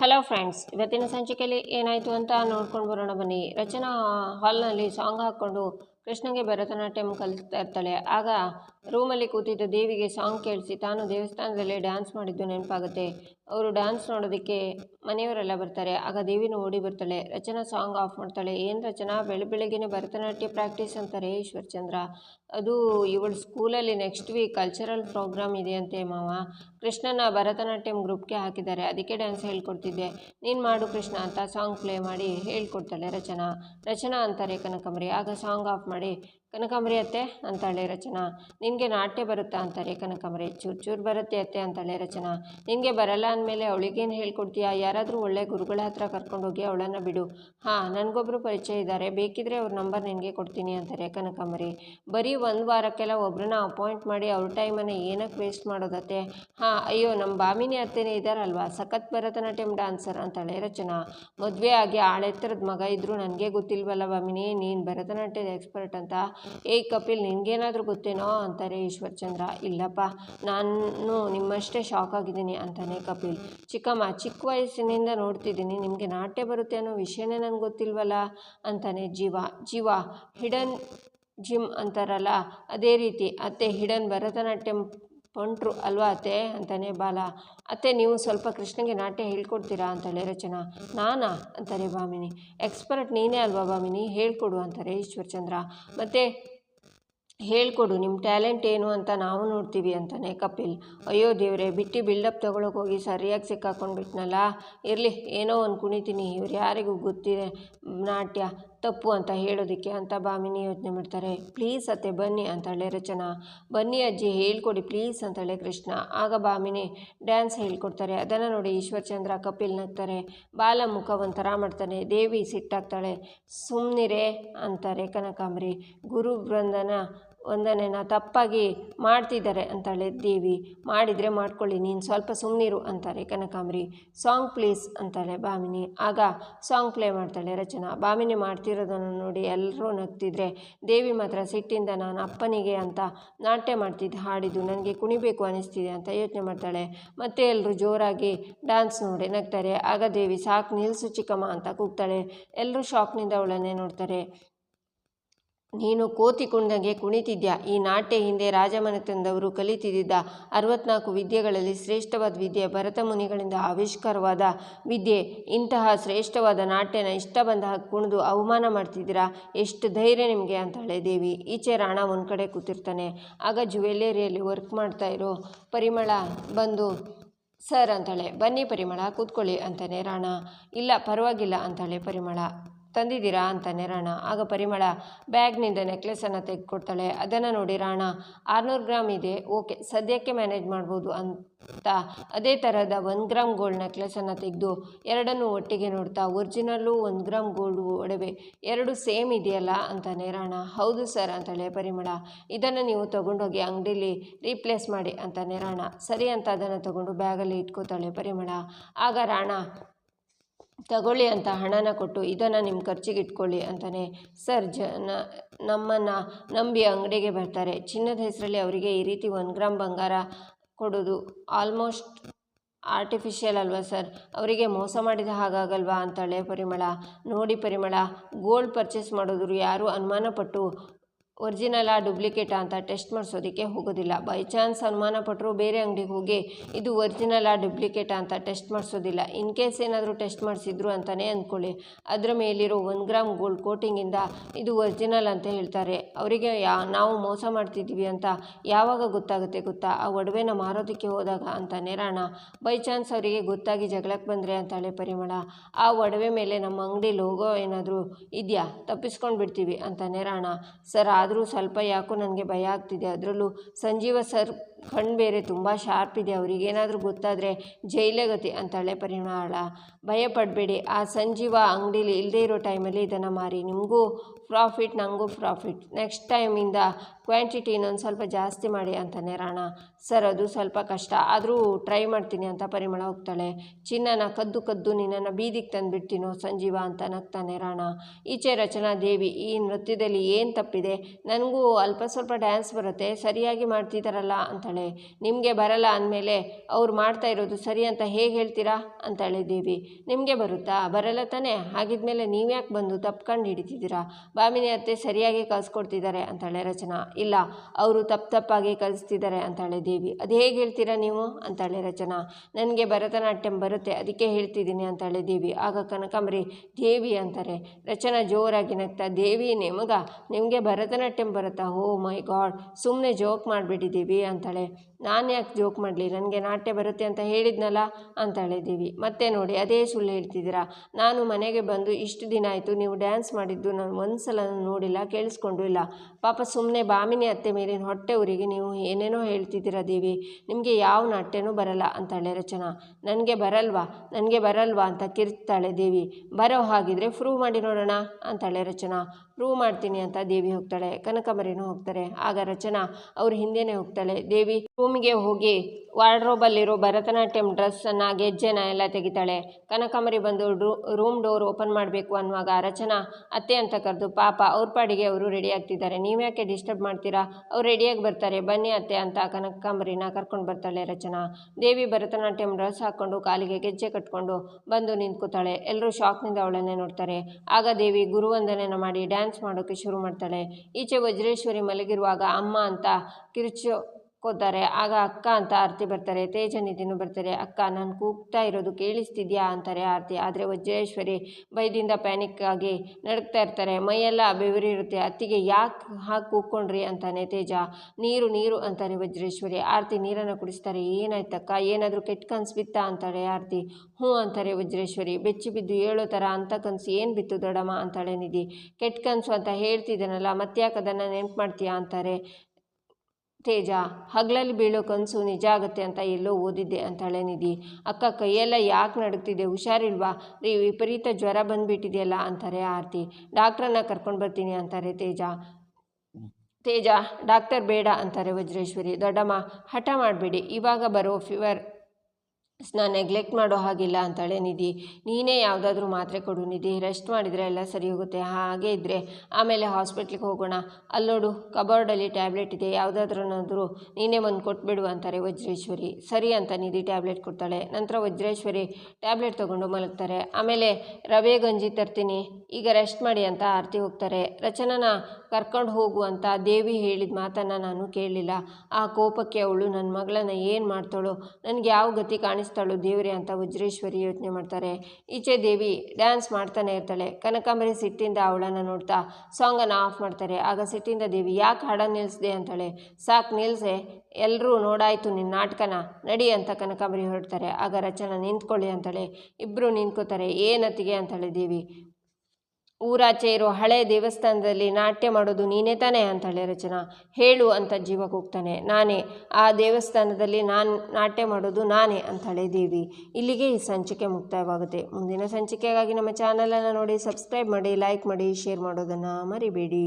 Hello friends ಇವತ್ತಿನ ಸಂಚಿಕೆಯಲ್ಲಿ ಏನಾಯಿತು ಅಂತ ನೋಡ್ಕೊಂಡು ಬರೋಣ ಬನ್ನಿ. ರಚನಾ ಹಾಲ್ನಲ್ಲಿ ಸಾಂಗ್ ಹಾಕ್ಕೊಂಡು ಕೃಷ್ಣಗೆ ಭರತನಾಟ್ಯಂ ಕಲಿಸ್ತಾ ಇರ್ತಾಳೆ. ಆಗ ರೂಮಲ್ಲಿ ಕೂತಿದ್ದ ದೇವಿಗೆ ಸಾಂಗ್ ಕೇಳಿಸಿ, ತಾನು ದೇವಸ್ಥಾನದಲ್ಲಿ ಡ್ಯಾನ್ಸ್ ಮಾಡಿದ್ದು ನೆನಪಾಗುತ್ತೆ. ಅವರು ಡ್ಯಾನ್ಸ್ ನೋಡೋದಕ್ಕೆ ಮನೆಯವರೆಲ್ಲ ಬರ್ತಾರೆ. ಆಗ ದೇವಿನೂ ಓಡಿ ಬರ್ತಾಳೆ. ರಚನಾ ಸಾಂಗ್ ಆಫ್ ಮಾಡ್ತಾಳೆ. ಏನು ರಚನಾ? ಬೆಳ ಬೆಳಗ್ಗೆ ಭರತನಾಟ್ಯ ಪ್ರಾಕ್ಟೀಸ್ ಅಂತಾರೆ ಈಶ್ವರ್ ಚಂದ್ರ ಅದು ಇವಳ ಸ್ಕೂಲಲ್ಲಿ ನೆಕ್ಸ್ಟ್ ವೀಕ್ ಕಲ್ಚರಲ್ ಪ್ರೋಗ್ರಾಮ್ ಇದೆಯಂತೆ ಮಾವ. ಕೃಷ್ಣನ ಭರತನಾಟ್ಯಂ ಗ್ರೂಪ್ಗೆ ಹಾಕಿದ್ದಾರೆ. ಅದಕ್ಕೆ ಡ್ಯಾನ್ಸ್ ಹೇಳ್ಕೊಡ್ತಿದ್ದೆ. ನೀನು ಮಾಡು ಕೃಷ್ಣ ಅಂತ ಸಾಂಗ್ ಪ್ಲೇ ಮಾಡಿ ಹೇಳ್ಕೊಡ್ತಾಳೆ ರಚನಾ. ರಚನಾ ಅಂತಾರೆ ಕನಕಂಬರಿ. ಆಗ ಸಾಂಗ್ ಆಫ್ ಮಾಡಿ ಕನಕಾಂಬರಿ ಅತ್ತೆ ಅಂತಾಳೆ ರಚನಾ. ನಿನಗೆ ನಾಟ್ಯ ಬರುತ್ತಾ ಅಂತಾರೆ ಕನಕಾಂಬರಿ. ಚೂರು ಚೂರು ಬರುತ್ತೆ ಅತ್ತೆ ಅಂತಾಳೆ ರಚನಾ. ನಿನಗೆ ಬರಲ್ಲ ಅಂದಮೇಲೆ ಅವಳಿಗೇನು ಹೇಳ್ಕೊಡ್ತೀಯಾ? ಯಾರಾದರೂ ಒಳ್ಳೆ ಗುರುಗಳ ಹತ್ರ ಕರ್ಕೊಂಡೋಗಿ ಅವಳನ್ನು ಬಿಡು. ಹಾಂ ನನಗೊಬ್ಬರು ಪರಿಚಯ ಇದ್ದಾರೆ ಬೇಕಿದ್ರೆ ಅವ್ರ ನಂಬರ್ ನಿನಗೆ ಕೊಡ್ತೀನಿ ಅಂತಾರೆ ಕನಕಾಂಬರಿ. ಬರೀ ಒಂದು ವಾರಕ್ಕೆಲ್ಲ ಒಬ್ಬರನ್ನ ಅಪಾಯಿಂಟ್ ಮಾಡಿ ಅವ್ರ ಟೈಮನ್ನು ಏನಕ್ಕೆ ವೇಸ್ಟ್ ಮಾಡೋದತ್ತೆ? ಹಾಂ, ಅಯ್ಯೋ ನಮ್ಮ ಬಾಮಿನಿ ಅತ್ತೆನೇ ಇದ್ದಾರಲ್ವಾ ಸಖತ್ ಭರತನಾಟ್ಯಂ ಡಾನ್ಸರ್ ಅಂತಾಳೆ ರಚನಾ. ಮದುವೆ ಆಗಿ ಆಳೆತ್ತರದ ಮಗ ಇದ್ದರೂ ನನಗೆ ಗೊತ್ತಿಲ್ವಲ್ಲ ಬಾಮಿನಿ. ನೀನು ಭರತನಾಟ್ಯದ ಎಕ್ಸ್ಪರ್ಟ್ ಅಂತ. ಏಯ್ ಕಪಿಲ್, ನಿನಗೇನಾದರೂ ಗೊತ್ತೇನೋ? ಅಂತಾರೆ ಈಶ್ವರ್ಚಂದ್ರ ಇಲ್ಲಪ್ಪ, ನಾನು ನಿಮ್ಮಷ್ಟೇ ಶಾಕ್ ಆಗಿದ್ದೀನಿ ಅಂತಾನೆ ಕಪಿಲ್. ಚಿಕ್ಕಮ್ಮ, ಚಿಕ್ಕ ವಯಸ್ಸಿನಿಂದ ನೋಡ್ತಿದ್ದೀನಿ. ನಿಮಗೆ ನಾಟ್ಯ ಬರುತ್ತೆ ಅನ್ನೋ ವಿಷಯನೇ ನನಗೆ ಗೊತ್ತಿಲ್ವಲ್ಲ? ಅಂತಾನೆ ಜೀವ. ಜೀವ ಹಿಡನ್ ಜಿಮ್ ಅಂತಾರಲ್ಲ, ಅದೇ ರೀತಿ. ಅತ್ತೆ ಹಿಡನ್ ಭರತನಾಟ್ಯಂ ಪಂಟ್ರು ಅಲ್ವಾ ಅತ್ತೆ ಅಂತಾನೆ ಬಾಲ. ಅತ್ತೆ, ನೀವು ಸ್ವಲ್ಪ ಕೃಷ್ಣಗೆ ನಾಟ್ಯ ಹೇಳ್ಕೊಡ್ತೀರಾ ಅಂತಾಳೆ ರಚನಾ. ನಾನಾ? ಅಂತಾರೆ ಭಾಮಿನಿ. ಎಕ್ಸ್ಪರ್ಟ್ ನೀನೇ ಅಲ್ವಾ ಭಾಮಿನಿ? ಹೇಳ್ಕೊಡು ಅಂತಾರೆ ಈಶ್ವರ್ ಚಂದ್ರ ಮತ್ತು ಹೇಳ್ಕೊಡು ನಿಮ್ಮ ಟ್ಯಾಲೆಂಟ್ ಏನು ಅಂತ ನಾವು ನೋಡ್ತೀವಿ ಅಂತಾನೆ ಕಪಿಲ್. ಅಯ್ಯೋ ದೇವ್ರೆ, ಬಿಟ್ಟು ಬಿಲ್ಡಪ್ ತೊಗೊಳಕ್ಕೆ ಹೋಗಿ ಸರಿಯಾಗಿ ಸಿಕ್ಕಾಕೊಂಡ್ಬಿಟ್ನಲ್ಲ. ಇರಲಿ, ಏನೋ ಒಂದು ಕುಣಿತೀನಿ. ಇವ್ರು ಯಾರಿಗೂ ಗೊತ್ತಿದೆ ನಾಟ್ಯ. ತಪ್ಪು ಅಂತ ಹೇಳೋದಕ್ಕೆ ಅಂತ ಬಾಮಿನಿ ಯೋಚನೆ ಮಾಡ್ತಾರೆ. ಪ್ಲೀಸ್ ಅತ್ತೆ, ಬನ್ನಿ ಅಂತಾಳೆ ರಚನಾ. ಬನ್ನಿ ಅಜ್ಜಿ, ಹೇಳ್ಕೊಡಿ ಪ್ಲೀಸ್ ಅಂತಾಳೆ ಕೃಷ್ಣ. ಆಗ ಬಾಮಿನಿ ಡ್ಯಾನ್ಸ್ ಹೇಳ್ಕೊಡ್ತಾರೆ. ಅದನ್ನು ನೋಡಿ ಈಶ್ವರಚಂದ್ರ ಕಪಿಲ್ ನಗ್ತಾರೆ. ಬಾಲ ಮುಖ ಒಂಥರ ಮಾಡ್ತಾನೆ. ದೇವಿ ಸಿಟ್ಟಾಗ್ತಾಳೆ. ಸುಮ್ಮನಿರೇ ಅಂತಾರೆ ಕನಕಾಂಬರಿ. ಗುರು ಬೃಂದನ ವಂದನೆನ ತಪ್ಪಾಗಿ ಮಾಡ್ತಿದ್ದಾರೆ ಅಂತಾಳೆ ದೇವಿ ಮಾಡಿದರೆ ಮಾಡ್ಕೊಳ್ಳಿ, ನೀನು ಸ್ವಲ್ಪ ಸುಮ್ಮನಿರು ಅಂತಾರೆ ಕನಕಾಂಬರಿ. ಸಾಂಗ್ ಪ್ಲೀಸ್ ಅಂತಾಳೆ ಬಾಮಿನಿ. ಆಗ ಸಾಂಗ್ ಪ್ಲೇ ಮಾಡ್ತಾಳೆ ರಚನಾ. ಬಾಮಿನಿ ಮಾಡ್ತಿರೋದನ್ನು ನೋಡಿ ಎಲ್ಲರೂ ನಗ್ತಿದ್ರೆ, ದೇವಿ ಮಾತ್ರ ಸಿಟ್ಟಿಂದ ನಾನು ಅಪ್ಪನಿಗೆ ಅಂತ ನಾಟ್ಯ ಮಾಡ್ತಿದ್ದೆ, ಹಾಡಿದ್ದು. ನನಗೆ ಕುಣಿಬೇಕು ಅನಿಸ್ತಿದೆ ಅಂತ ಯೋಚನೆ ಮಾಡ್ತಾಳೆ. ಮತ್ತೆ ಎಲ್ಲರೂ ಜೋರಾಗಿ ಡ್ಯಾನ್ಸ್ ನೋಡಿ ನಗ್ತಾರೆ. ಆಗ ದೇವಿ ಸಾಕು ನಿಲ್ಲಿಸು ಚಿಕ್ಕಮ್ಮ ಅಂತ ಕೂಗ್ತಾಳೆ. ಎಲ್ಲರೂ ಶಾಕ್ನಿಂದ ಅವಳನ್ನೇ ನೋಡ್ತಾರೆ. ನೀನು ಕೋತಿ ಕುಣ್ದಂಗೆ ಕುಣಿತಿದ್ಯಾ? ಈ ನಾಟ್ಯ ಹಿಂದೆ ರಾಜಮನೆತನದವರು ಕಲಿತಿದ್ದ ಅರವತ್ನಾಲ್ಕು ವಿದ್ಯೆಗಳಲ್ಲಿ ಶ್ರೇಷ್ಠವಾದ ವಿದ್ಯೆ ಭರತ ಮುನಿಗಳಿಂದ ಆವಿಷ್ಕಾರವಾದ ವಿದ್ಯೆ. ಇಂತಹ ಶ್ರೇಷ್ಠವಾದ ನಾಟ್ಯನ ಇಷ್ಟ ಬಂದ ಕುಣಿದು ಅವಮಾನ ಮಾಡ್ತಿದ್ದೀರಾ? ಎಷ್ಟು ಧೈರ್ಯ ನಿಮಗೆ ಅಂತಾಳೆ ದೇವಿ. ಈಚೆ ರಾಣ ಒಂದು ಕಡೆ ಕೂತಿರ್ತಾನೆ. ಆಗ ಜುವೆಲ್ಲರಿಯಲ್ಲಿ ವರ್ಕ್ ಮಾಡ್ತಾ ಇರೋ ಪರಿಮಳ ಬಂದು, ಸರ್ ಅಂತಾಳೆ. ಬನ್ನಿ ಪರಿಮಳ, ಕೂತ್ಕೊಳ್ಳಿ ಅಂತಾನೆ ರಾಣ. ಇಲ್ಲ, ಪರವಾಗಿಲ್ಲ ಅಂತಾಳೆ ಪರಿಮಳ. ತಂದಿದ್ದೀರಾ ಅಂತಾನೆ ರಾಣ. ಆಗ ಪರಿಮಳ ಬ್ಯಾಗ್ನಿಂದ ನೆಕ್ಲೆಸನ್ನು ತೆಗೆದುಕೊಡ್ತಾಳೆ. ಅದನ್ನು ನೋಡಿ ರಾಣ, ಆರುನೂರು ಗ್ರಾಮ್ ಇದೆ, ಓಕೆ, ಸದ್ಯಕ್ಕೆ ಮ್ಯಾನೇಜ್ ಮಾಡ್ಬೋದು ಅಂತ. ಅದೇ ಥರದ ಒಂದು ಗ್ರಾಮ್ ಗೋಲ್ಡ್ ನೆಕ್ಲೆಸನ್ನು ತೆಗೆದು ಎರಡನ್ನು ಒಟ್ಟಿಗೆ ನೋಡ್ತಾ, ಒರಿಜಿನಲ್ಲು ಒಂದು ಗ್ರಾಮ್ ಗೋಲ್ಡು ಒಡವೆ, ಎರಡು ಸೇಮ್ ಇದೆಯಲ್ಲ ಅಂತಾನೆ ರಾಣ. ಹೌದು ಸರ್ ಅಂತಾಳೆ ಪರಿಮಳ. ಇದನ್ನು ನೀವು ತಗೊಂಡೋಗಿ ಅಂಗಡೀಲಿ ರೀಪ್ಲೇಸ್ ಮಾಡಿ ಅಂತಾನೆ ರಾಣ. ಸರಿ ಅಂತ ಅದನ್ನು ತಗೊಂಡು ಬ್ಯಾಗಲ್ಲಿ ಇಟ್ಕೋತಾಳೆ ಪರಿಮಳ. ಆಗ ರಾಣ ತಗೊಳ್ಳಿ ಅಂತ ಹಣನ ಕೊಟ್ಟು ಇದನ್ನು ನಿಮ್ಮ ಖರ್ಚಿಗೆ ಇಟ್ಕೊಳ್ಳಿ ಅಂತಾನೆ ಸರ್ ಜನ ನಮ್ಮನ್ನು ನಂಬಿ ಅಂಗಡಿಗೆ ಬರ್ತಾರೆ. ಚಿನ್ನದ ಹೆಸರಲ್ಲಿ ಅವರಿಗೆ ಈ ರೀತಿ ಒಂದು ಗ್ರಾಮ್ ಬಂಗಾರ ಕೊಡೋದು ಆಲ್ಮೋಸ್ಟ್ ಆರ್ಟಿಫಿಷಿಯಲ್ ಅಲ್ವಾ ಸರ್? ಅವರಿಗೆ ಮೋಸ ಮಾಡಿದ ಹಾಗಾಗಲ್ವಾ ಅಂತಾಳೆ ಪರಿಮಳ, ನೋಡಿ ಪರಿಮಳ ಗೋಲ್ಡ್ ಪರ್ಚೇಸ್ ಮಾಡೋದ್ರು ಯಾರೂ ಅನುಮಾನ ಪಟ್ಟು ಒರಿಜಿನಲಾ ಡೂಪ್ಲಿಕೇಟ್ ಅಂತ ಟೆಸ್ಟ್ ಮಾಡಿಸೋದಕ್ಕೆ ಹೋಗೋದಿಲ್ಲ. ಬೈ ಚಾನ್ಸ್ ಅನುಮಾನ ಪಟ್ಟರು ಬೇರೆ ಅಂಗಡಿಗೆ ಹೋಗಿ ಇದು ಒರಿಜಿನಲ್ ಆ ಡೂಪ್ಲಿಕೇಟ್ ಅಂತ ಟೆಸ್ಟ್ ಮಾಡಿಸೋದಿಲ್ಲ. ಇನ್ ಕೇಸ್ ಏನಾದರೂ ಟೆಸ್ಟ್ ಮಾಡಿಸಿದ್ರು ಅಂತಲೇ ಅಂದ್ಕೊಳ್ಳಿ ಅದರ ಮೇಲಿರೋ ಒಂದು ಗ್ರಾಮ್ ಗೋಲ್ಡ್ ಕೋಟಿಂಗಿಂದ ಇದು ಒರಿಜಿನಲ್ ಅಂತ ಹೇಳ್ತಾರೆ. ಅವರಿಗೆ ಯಾ, ನಾವು ಮೋಸ ಮಾಡ್ತಿದ್ದೀವಿ ಅಂತ ಯಾವಾಗ ಗೊತ್ತಾಗುತ್ತೆ ಗೊತ್ತಾ? ಆ ಒಡವೆನ ಮಾರೋದಕ್ಕೆ ಹೋದಾಗ ಅಂತ ರಾಣ. ಬೈ ಚಾನ್ಸ್ ಅವರಿಗೆ ಗೊತ್ತಾಗಿ ಜಗಳಕ್ಕೆ ಬಂದರೆ ಅಂತಾಳೆ ಪರಿಮಳ. ಆ ಒಡವೆ ಮೇಲೆ ನಮ್ಮ ಅಂಗಡಿ ಲೋಗೋ ಏನಾದರೂ ಇದೆಯಾ? ತಪ್ಪಿಸ್ಕೊಂಡು ಬಿಡ್ತೀವಿ ಅಂತ ರಾಣ. ಸರ್ ಆದರೂ ಸ್ವಲ್ಪ ಯಾಕೋ ನನಗೆ ಭಯ ಆಗ್ತಿದೆ. ಅದರಲ್ಲೂ ಸಂಜೀವ ಸರ್ ಕಣ್ಣು ಬೇರೆ ತುಂಬ ಶಾರ್ಪ್ ಇದೆ. ಅವರಿಗೇನಾದರೂ ಗೊತ್ತಾದರೆ ಜೈಲೇ ಗತಿ ಅಂತಾಳೆ ಪರಿಮಳ ಭಯಪಡಬೇಡಿ ಆ ಸಂಜೀವ ಅಂಗಡೀಲಿ ಇಲ್ಲದೇ ಇರೋ ಟೈಮಲ್ಲಿ ಇದನ್ನು ಮಾರಿ. ನಿಮಗೂ ಪ್ರಾಫಿಟ್ ನನಗೂ ಪ್ರಾಫಿಟ್ ನೆಕ್ಸ್ಟ್ ಟೈಮಿಂದ ಕ್ವಾಂಟಿಟಿ ಇನ್ನೊಂದು ಸ್ವಲ್ಪ ಜಾಸ್ತಿ ಮಾಡಿ ಅಂತಾನೆ ರಾಣ. ಸರ್ ಅದು ಸ್ವಲ್ಪ ಕಷ್ಟ. ಆದರೂ ಟ್ರೈ ಮಾಡ್ತೀನಿ ಅಂತ ಪರಿಮಳ ಹೋಗ್ತಾಳೆ. ಚಿನ್ನನ ಕದ್ದು ಕದ್ದು ನಿನ್ನನ್ನು ಬೀದಿಗೆ ತಂದುಬಿಡ್ತೀನೋ ಸಂಜೀವ ಅಂತ ನಗ್ತಾನೆ ರಾಣ. ಈಚೆ ರಚನಾ ದೇವಿ, ಈ ನೃತ್ಯದಲ್ಲಿ ಏನು ತಪ್ಪಿದೆ? ನನಗೂ ಅಲ್ಪ ಸ್ವಲ್ಪ ಡ್ಯಾನ್ಸ್ ಬರುತ್ತೆ. ಸರಿಯಾಗಿ ಮಾಡ್ತಿದ್ದಾರಲ್ಲ ಅಂತ ಅಂತಾಳೆ. ನಿಮಗೆ ಬರಲ್ಲ ಅಂದಮೇಲೆ ಅವ್ರು ಮಾಡ್ತಾ ಇರೋದು ಸರಿ ಅಂತ ಹೇಗೆ ಹೇಳ್ತೀರಾ? ಅಂತಾಳೆ ದೇವಿ ನಿಮಗೆ ಬರುತ್ತಾ? ಬರಲ್ಲ ತಾನೇ? ಹಾಗಿದ್ಮೇಲೆ ನೀವ್ಯಾಕೆ ಬಂದು ತಪ್ಕೊಂಡು ಹಿಡಿತಿದ್ದೀರಾ ಬಾಮಿನಿ ಅತ್ತೆ ಸರಿಯಾಗಿ ಕಲಿಸ್ಕೊಡ್ತಿದ್ದಾರೆ ಅಂತಾಳೆ ರಚನಾ. ಇಲ್ಲ, ಅವರು ತಪ್ಪು ತಪ್ಪಾಗಿ ಕಲಿಸ್ತಿದ್ದಾರೆ ಅಂತಾಳೆ ದೇವಿ. ಅದು ಹೇಗೆ ಹೇಳ್ತೀರಾ ನೀವು? ಅಂತಾಳೆ ರಚನಾ. ನನಗೆ ಭರತನಾಟ್ಯಂ ಬರುತ್ತೆ, ಅದಕ್ಕೆ ಹೇಳ್ತಿದ್ದೀನಿ ಅಂತಾಳೆ ದೇವಿ. ಆಗ ಕನಕಾಂಬರಿ ದೇವಿ ಅಂತಾರೆ. ರಚನಾ ಜೋರಾಗಿ ನಗ್ತಾ, ದೇವಿ ನಿಮಗ ನಿಮಗೆ ಭರತನಾಟ್ಯಂ ಬರುತ್ತಾ? ಓ ಮೈ ಗಾಡ್ ಸುಮ್ಮನೆ ಜೋಕ್ ಮಾಡಿಬಿಟ್ಟಿದ್ದೀವಿ ದೇವಿ ಅಂತಾಳೆ ನಾನು ಯಾಕೆ ಜೋಕ್ ಮಾಡಲಿ? ನನಗೆ ನಾಟ್ಯ ಬರುತ್ತೆ ಅಂತ ಹೇಳಿದ್ನಲ್ಲ ಅಂತಾಳೆ ದೇವಿ ಮತ್ತೆ ನೋಡಿ, ಅದೇ ಸುಳ್ಳು ಹೇಳ್ತಿದ್ದೀರಾ? ನಾನು ಮನೆಗೆ ಬಂದು ಇಷ್ಟು ದಿನ ಆಯಿತು, ನೀವು ಡ್ಯಾನ್ಸ್ ಮಾಡಿದ್ದು ನಾನು ಒಂದು ಸಲ ನೋಡಿಲ್ಲ ಕೇಳಿಸ್ಕೊಂಡು ಇಲ್ಲ. ಪಾಪ ಸುಮ್ಮನೆ ಬಾಮಿನಿ ಅತ್ತೆ ಮೇಲಿನ ಹೊಟ್ಟೆ ಊರಿಗೆ ನೀವು ಏನೇನೋ ಹೇಳ್ತಿದ್ದೀರಾ ದೇವಿ? ನಿಮಗೆ ಯಾವ ನಾಟ್ಯನೂ ಬರಲ್ಲ ಅಂತಾಳೆ ರಚನಾ. ನನಗೆ ಬರಲ್ವಾ? ನನಗೆ ಬರಲ್ವಾ ಅಂತ ಕಿರ್ತಾಳೆ ದೇವಿ. ಬರೋ ಹಾಗಿದ್ರೆ ಪ್ರೂವ್ ಮಾಡಿ ನೋಡೋಣ ಅಂತಾಳೆ ರಚನಾ. ಪ್ರೂವ್ ಮಾಡ್ತೀನಿ ಅಂತ ದೇವಿ ಹೋಗ್ತಾಳೆ. ಕನಕಮರಿನೂ ಹೋಗ್ತಾರೆ. ಆಗ ರಚನಾ, ಅವ್ರ ಹಿಂದೆನೇ ಹೋಗ್ತಾಳೆ. ದೇವಿ ರೂಮಿಗೆ ಹೋಗಿ ವಾರ್ಡ್ರೋಬಲ್ಲಿರೋ ಭರತನಾಟ್ಯಂ ಡ್ರೆಸ್ಸನ್ನು ಗೆಜ್ಜೆನ ಎಲ್ಲ ತೆಗಿತಾಳೆ. ಕನಕಾಂಬರಿ ಬಂದು ರೂಮ್ ಡೋರ್ ಓಪನ್ ಮಾಡಬೇಕು ಅನ್ನುವಾಗ ರಚನಾ ಅತ್ತೆ ಅಂತ ಕರೆದು ಪಾಪ ಅವ್ರ ಪಾಡಿಗೆ ಅವರು ರೆಡಿ ಆಗ್ತಿದ್ದಾರೆ. ನೀವು ಯಾಕೆ ಡಿಸ್ಟರ್ಬ್ ಮಾಡ್ತೀರಾ? ಅವ್ರು ರೆಡಿಯಾಗಿ ಬರ್ತಾರೆ. ಬನ್ನಿ ಅತ್ತೆ ಅಂತ ಕನಕಾಂಬರಿನ ಕರ್ಕೊಂಡು ಬರ್ತಾಳೆ ರಚನಾ. ದೇವಿ ಭರತನಾಟ್ಯಂ ಡ್ರೆಸ್ ಹಾಕ್ಕೊಂಡು ಕಾಲಿಗೆ ಗೆಜ್ಜೆ ಕಟ್ಕೊಂಡು ಬಂದು ನಿಂತ್ಕೋತಾಳೆ. ಎಲ್ಲರೂ ಶಾಕ್ನಿಂದ ಅವಳನ್ನೇ ನೋಡ್ತಾರೆ. ಆಗ ದೇವಿ ಗುರುವಂದನೆನ ಮಾಡಿ ಡ್ಯಾನ್ಸ್ ಮಾಡೋಕ್ಕೆ ಶುರು ಮಾಡ್ತಾಳೆ. ಈಚೆ ವಜ್ರೇಶ್ವರಿ ಮಲಗಿರುವಾಗ ಅಮ್ಮ ಅಂತ ಕಿರುಚು ಕೋತಾರೆ ಆಗ ಅಕ್ಕ ಅಂತ ಆರತಿ ಬರ್ತಾರೆ ತೇಜ ನಿಧಿನು ಬರ್ತಾರೆ, ಅಕ್ಕ, ನಾನು ಕೂಗ್ತಾ ಇರೋದು ಕೇಳಿಸ್ತಿದ್ಯಾ? ಅಂತಾರೆ ಆರತಿ. ಆದರೆ ವಜ್ರೇಶ್ವರಿ ಭಯದಿಂದ ಪ್ಯಾನಿಕ್ ಆಗಿ ನಡುಕ್ತಾ ಇರ್ತಾರೆ. ಮೈಯೆಲ್ಲ ಬೆವರಿರುತ್ತೆ ಅತ್ತಿಗೆ, ಯಾಕೆ ಹಾಕಿ ಕೂಗ್ಕೊಂಡ್ರಿ? ಅಂತಾನೆ ತೇಜ. ನೀರು ನೀರು, ಅಂತಾರೆ ವಜ್ರೇಶ್ವರಿ. ಆರತಿ ನೀರನ್ನು ಕುಡಿಸ್ತಾರೆ. ಏನಾಯ್ತಕ್ಕ? ಏನಾದರೂ ಕೆಟ್ಟ ಕನ್ಸು ಬಿತ್ತಾ? ಅಂತಾಳೆ ಆರತಿ. ಹ್ಞೂ, ಅಂತಾರೆ ವಜ್ರೇಶ್ವರಿ. ಬೆಚ್ಚಿ ಬಿದ್ದು ಹೇಳೋ ಥರ ಅಂತ ಕನಸು ಏನು ಬಿತ್ತು ದೊಡ್ಡಮ್ಮ? ಅಂತಾಳೆ ನಿಧಿ. ಕೆಟ್ಟ ಕನಸು ಅಂತ ಹೇಳ್ತಿದ್ದಾನಲ್ಲ ಮತ್ತ್ಯಾಕೆ ಅದನ್ನು ನೆನ್ಪು ಮಾಡ್ತೀಯಾ? ಅಂತಾರೆ ತೇಜ, ಹಗಲಲ್ಲಿ ಬೀಳೋ ಕನಸು ನಿಜ ಆಗುತ್ತೆ ಅಂತ ಎಲ್ಲೋ ಓದಿದ್ದೆ ಅಂತಾಳೆ ನಿಧಿ. ಅಕ್ಕ ಕೈಯೆಲ್ಲ ಯಾಕೆ ನಡುಗ್ತಿದೆ? ಹುಷಾರಿಲ್ವಾ? ರೀ ವಿಪರೀತ ಜ್ವರ ಬಂದುಬಿಟ್ಟಿದೆಯಲ್ಲ ಅಂತಾರೆ ಆರತಿ. ಡಾಕ್ಟ್ರನ್ನ ಕರ್ಕೊಂಡು ಬರ್ತೀನಿ ಅಂತಾರೆ ತೇಜ. ತೇಜ, ಡಾಕ್ಟರ್ ಬೇಡ ಅಂತಾರೆ ವಜ್ರೇಶ್ವರಿ. ದೊಡ್ಡಮ್ಮ, ಹಠ ಮಾಡಬೇಡಿ. ಇವಾಗ ಬರೋ ಫೀವರ್ ಸ್ನ ನೆಗ್ಲೆಕ್ಟ್ ಮಾಡೋ ಹಾಗಿಲ್ಲ ಅಂತಾಳೆ ನಿಧಿ, ನೀನೇ ಯಾವುದಾದ್ರೂ ಮಾತ್ರೆ ಕೊಡು ನಿಧಿ ರೆಸ್ಟ್ ಮಾಡಿದರೆ ಎಲ್ಲ ಸರಿ ಹೋಗುತ್ತೆ, ಹಾಗೆ ಇದ್ದರೆ ಆಮೇಲೆ ಹಾಸ್ಪಿಟ್ಲಿಗೆ ಹೋಗೋಣ. ಅಲ್ಲೋಡು ಕಬೋರ್ಡಲ್ಲಿ ಟ್ಯಾಬ್ಲೆಟ್ ಇದೆ, ಯಾವುದಾದ್ರನ್ನಾದರೂ ನೀನೇ ಬಂದು ಕೊಟ್ಬಿಡು ಅಂತಾರೆ ವಜ್ರೇಶ್ವರಿ. ಸರಿ ಅಂತ ನಿಧಿ ಟ್ಯಾಬ್ಲೆಟ್ ಕೊಡ್ತಾಳೆ. ನಂತರ ವಜ್ರೇಶ್ವರಿ ಟ್ಯಾಬ್ಲೆಟ್ ತೊಗೊಂಡು ಮಲಗ್ತಾರೆ. ಆಮೇಲೆ ರವೆ ಗಂಜಿ ತರ್ತೀನಿ, ಈಗ ರೆಸ್ಟ್ ಮಾಡಿ ಅಂತ ಆರತಿ ಹೋಗ್ತಾರೆ. ರಚನನ ಕರ್ಕೊಂಡು ಹೋಗು ಅಂತ ದೇವಿ ಹೇಳಿದ ಮಾತನ್ನು ನಾನು ಕೇಳಲಿಲ್ಲ. ಆ ಕೋಪಕ್ಕೆ ಅವಳು, ನನ್ನ ಮಗಳನ್ನು ಏನು ಮಾಡ್ತಾಳೋ? ನನಗೆ ಯಾವ ಗತಿ ಕಾಣಿಸ್ತಾಳೋ ದೇವರೇ ಅಂತ ವಜ್ರೇಶ್ವರಿ ಯೋಚನೆ ಮಾಡ್ತಾರೆ. ಈಚೆ ದೇವಿ ಡ್ಯಾನ್ಸ್ ಮಾಡ್ತಾನೆ ಇರ್ತಾಳೆ. ಕನಕಾಂಬರಿ ಸಿಟ್ಟಿಂದ ಅವಳನ್ನು ನೋಡ್ತಾ ಸಾಂಗನ್ನು ಆಫ್ ಮಾಡ್ತಾರೆ. ಆಗ ಸಿಟ್ಟಿಂದ ದೇವಿ, ಯಾಕೆ ಹಾಡ ನಿಲ್ಲಿಸಿದೆ ಅಂತಾಳೆ. ಸಾಕು ನಿಲ್ಲಿಸೆ ಎಲ್ಲರೂ ನೋಡಾಯಿತು ನಿನ್ನ ನಾಟಕನ. ನಡಿ ಅಂತ ಕನಕಾಂಬರಿ ಹೊರಡ್ತಾರೆ. ಆಗ ರಚನಾ ನಿಂತ್ಕೊಳ್ಳಿ ಅಂತಾಳೆ. ಇಬ್ಬರು ನಿಂತ್ಕೋತಾರೆ. ಏನತ್ತಿಗೆ ಅಂತಾಳೆ ದೇವಿ. ಊರಾಚೆ ಇರೋ ಹಳೆ ದೇವಸ್ಥಾನದಲ್ಲಿ ನಾಟ್ಯ ಮಾಡೋದು ನೀನೇ ತಾನೇ ಅಂತಳೆ ರಚನಾ. ಹೇಳು ಅಂತ ಜೀವ ಕೂಗ್ತಾನೆ ನಾನೇ, ಆ ದೇವಸ್ಥಾನದಲ್ಲಿ ನಾನು ನಾಟ್ಯ ಮಾಡೋದು ನಾನೇ ಅಂತೇಳಿ ದೇವಿ ಇಲ್ಲಿಗೆ ಈ ಸಂಚಿಕೆ ಮುಕ್ತಾಯವಾಗುತ್ತೆ. ಮುಂದಿನ ಸಂಚಿಕೆಗಾಗಿ ನಮ್ಮ ಚಾನಲನ್ನು ನೋಡಿ, ಸಬ್ಸ್ಕ್ರೈಬ್ ಮಾಡಿ, ಲೈಕ್ ಮಾಡಿ, ಶೇರ್ ಮಾಡೋದನ್ನು ಮರಿಬೇಡಿ.